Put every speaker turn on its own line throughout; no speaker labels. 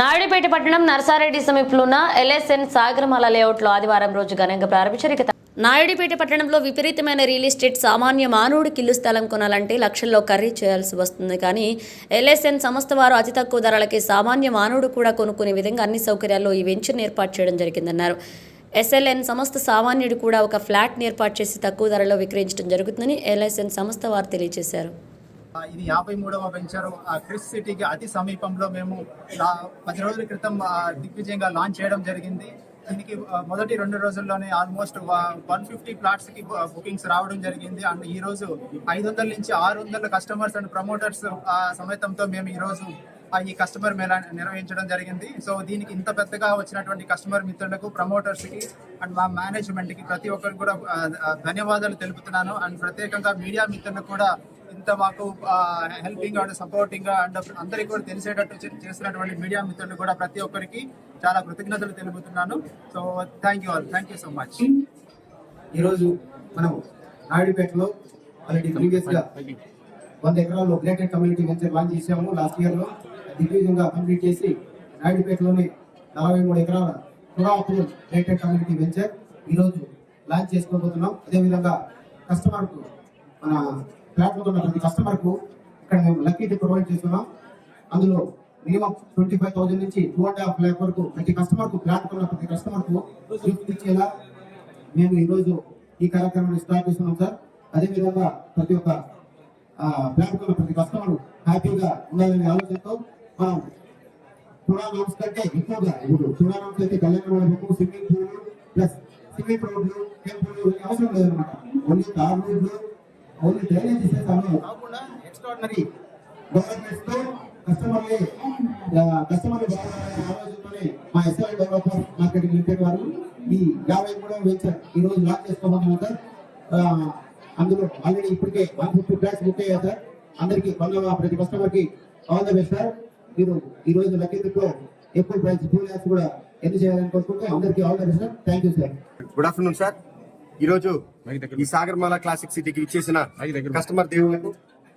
నాయుడుపేట పట్టణం నర్సారెడ్డి సమీపంలో ఉన్న ఎల్ఎస్ఎన్ సాగరమాల లేఅవుట్లో ఆదివారం రోజు ఘనంగా ప్రారంభించారు. ఇక నాయుడుపేట పట్టణంలో విపరీతమైన రియల్ ఎస్టేట్ సామాన్య మానవుడి కిల్లు స్థలం కొనాలంటే లక్షల్లో కర్రీ చేయాల్సి వస్తుంది. కానీ ఎల్ఎస్ఎన్ సంస్థ వారు అతి తక్కువ ధరలకి సామాన్య మానవుడు కూడా కొనుక్కునే విధంగా అన్ని సౌకర్యాల్లో ఈ వెంచర్ను ఏర్పాటు చేయడం జరిగిందన్నారు. ఎస్ఎల్ఎన్ సంస్థ సామాన్యుడు కూడా ఒక ఫ్లాట్ని ఏర్పాటు చేసి తక్కువ ధరలో విక్రయించడం జరుగుతుందని ఎల్ఎస్ఎన్ సంస్థ వారు తెలియజేశారు.
ఇది యాభై మూడవ వెంచర్ ఆ, క్రిస్ సిటీకి అతి సమీపంలో మేము పది రోజుల క్రితం దిగ్విజయంగా లాంచ్ చేయడం జరిగింది. దీనికి మొదటి రెండు రోజుల్లోనే ఆల్మోస్ట్ వన్ ఫిఫ్టీ ప్లాట్స్కి బుకింగ్స్ రావడం జరిగింది. అండ్ ఈ రోజు ఐదు వందల నుంచి ఆరు వందల కస్టమర్స్ అండ్ ప్రమోటర్స్ సమేతంతో మేము ఈ రోజు ఈ కస్టమర్ మేళా నిర్వహించడం జరిగింది. సో దీనికి ఇంత పెద్దగా వచ్చినటువంటి కస్టమర్ మిత్రులకు ప్రమోటర్స్కి అండ్ మా మేనేజ్మెంట్కి ప్రతి ఒక్కరికి కూడా ధన్యవాదాలు తెలుపుతున్నాను. అండ్ ప్రత్యేకంగా మీడియా మిత్రులకు కూడా ఇంత మాకు హెల్పింగ్ అండ్ సపోర్టింగ్ అండ్ అందరికీ కూడా తెలిసేటట్టు చేసినటువంటి మీడియా మిత్రులు కూడా ప్రతి ఒక్కరికి చాలా కృతజ్ఞతలు తెలుపుతున్నాను. So thank you all thank you so much
ఈరోజు మనం నాయుడుపేటలో ఆల్రెడీ ప్రీవియస్గా వంద ఎకరాల్లో గ్రేటెడ్ కమ్యూనిటీ వెంచర్ లాంచ్ చేసాము లాస్ట్ ఇయర్లో దిగ్విజయంగా కంప్లీట్ చేసి నాయుడుపేటలోని నలభై మూడు ఎకరాల పురాపూర్ గ్రేటెడ్ కమ్యూనిటీ వెంచర్ ఈరోజు లాంచ్ చేసుకోబోతున్నాం. అదేవిధంగా కస్టమర్ మన ప్లాట్ఫామ్ ఉన్న ప్రతి కస్టమర్కు ఇక్కడ మేము లక్కీ ప్రొవైడ్ చేస్తున్నాం. అందులో మినిమం ట్వంటీ ఫైవ్ థౌసండ్ నుంచి టూ అండ్ హాఫ్ ల్యాక్ వరకు ప్రతి కస్టమర్కు ఫ్లాట్ ప్లాట్ ఉన్న ప్రతి కస్టమర్కు గిఫ్ట్ ఇచ్చేలా మేము ఈరోజు ఈ కార్యక్రమాన్ని స్టార్ట్ చేస్తున్నాం సార్ అదేవిధంగా ప్రతి ఒక్క ప్లాట్ఫామ్ ప్రతి కస్టమర్ హ్యాపీగా ఉండాలనే ఆలోచనతో మనం టూర్నామెంట్స్ కంటే ఎక్కువగా ఇప్పుడు టూర్నామెంట్స్ అయితే కళ్యాణ మండపము స్విమ్మింగ్ పూల్ ప్లస్ స్విమ్మింగ్ రోడ్లు టెంపుల్ అవసరం లేదన్నమాట. ఓన్లీ కార్ రోడ్లు ఓన్లీ డ్రైనేజ్ చేసేస్తాము కాకుండా ఎక్స్ట్రాడినరీ గవర్నమెంట్స్తో కస్టమర్లే కస్టమర్లు బాగుండాలనే ఆలోచనతోనే మా ఎస్ఆర్ డెవలపర్ మార్కెటింగ్ లిమిటెడ్ వారు ఈ యాభై మూడవ వెంచర్ ఈ రోజు లాంచ్ చేసుకోబోతున్నాం సార్ అందులో ఆల్రెడీ ఇప్పటికే వన్ ఫిఫ్టీ ఫ్లాట్స్ బుక్ అయ్యాయి సార్. అందరికి కొంత ప్రతి కస్టమర్కి ఆల్ ద బెస్ట్ సార్. మీరు ఈ రోజు లక్కీతో ఎక్కువ ప్రైస్ టూ ల్యాక్స్ కూడా ఎన్ని చేయాలని కోరుకుంటూ అందరికీ all the best sir. Thank you sir
good afternoon sir ఈ రోజు ఈ సాగర్మాల క్లాసిక్ సిటీకి ఇచ్చేసిన కస్టమర్ దేవులకు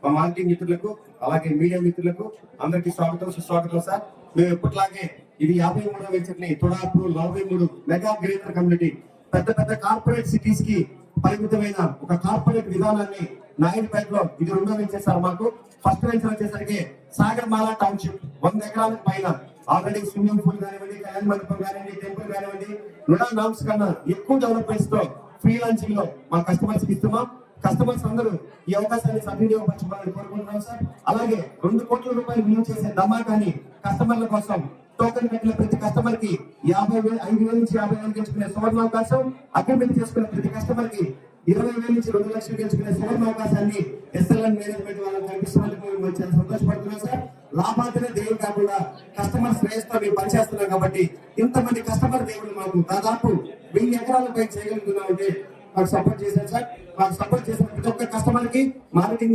మా మార్కెటింగ్ మిత్రులకు అలాగే మీడియా మిత్రులకు అందరికీ స్వాగతం సుస్వాగతం సార్. మేము ఎప్పటిలాగే ఇది యాభై మూడో వెంచర్ని తొడాపూర్ నలభై మూడు మెగా గ్రేటర్ కమ్యూనిటీ పెద్ద పెద్ద కార్పొరేట్ సిటీస్కి పరిమితమైన ఒక కార్పొరేట్ విధానాన్ని నాయుడుపేట లో ఇది రెండో వెంచర్ సార్ మాకు. ఫస్ట్ వెంచర్ వచ్చేసరికి సాగర్మాల టౌన్షిప్ వంద ఎకరాలకు పైన. ఆల్రెడీ స్విమ్మింగ్ పూల్ కానివ్వండి కళ్యాణ మండపం కానివ్వండి టెంపుల్ కానివ్వండి రుణా నామ్స్ కన్నా ఎక్కువ డెవలప్మెంట్స్తో ఫ్రీ లాంచింగ్లో మా కస్టమర్స్కి ఇస్తున్నాం. కస్టమర్స్ అందరూ ఈ అవకాశాన్ని సద్వినియోగపరచుకోవాలని కోరుకుంటున్నాం సార్ అలాగే రెండు కోట్ల రూపాయలు విలువ చేసే ధమాకాని కస్టమర్ల కోసం టోకెన్ కట్టిన ప్రతి కస్టమర్కి యాభై వేలు ఐదు వేల నుంచి యాభై వేలు గెలుచుకునే సువర్ణ అవకాశం అగ్రిమెంట్ చేసుకునే ప్రతి కస్టమర్కి ఇరవై వేల నుంచి రెండు లక్షలు గెలుచుకునే సువర్ణ అవకాశాన్ని ఎస్ఎల్ఎన్ మేనేజ్మెంట్ వాళ్ళకి కల్పిస్తున్నందుకు మేము చాలా సంతోషపడుతున్నాం సార్ లాభార్థనే దేవుడు కాకుండా కస్టమర్ శ్రేయస్తో మేము పనిచేస్తున్నాం కాబట్టి ఇంతమంది కస్టమర్ దేవుడు మాకు దాదాపు వెయ్యి ఎకరాలపై చేయగలుగుతున్నాం అంటే మాకు సపోర్ట్ చేశారు సార్. మాకు సపోర్ట్ చేసిన ప్రతి ఒక్క కస్టమర్కి మార్కెటింగ్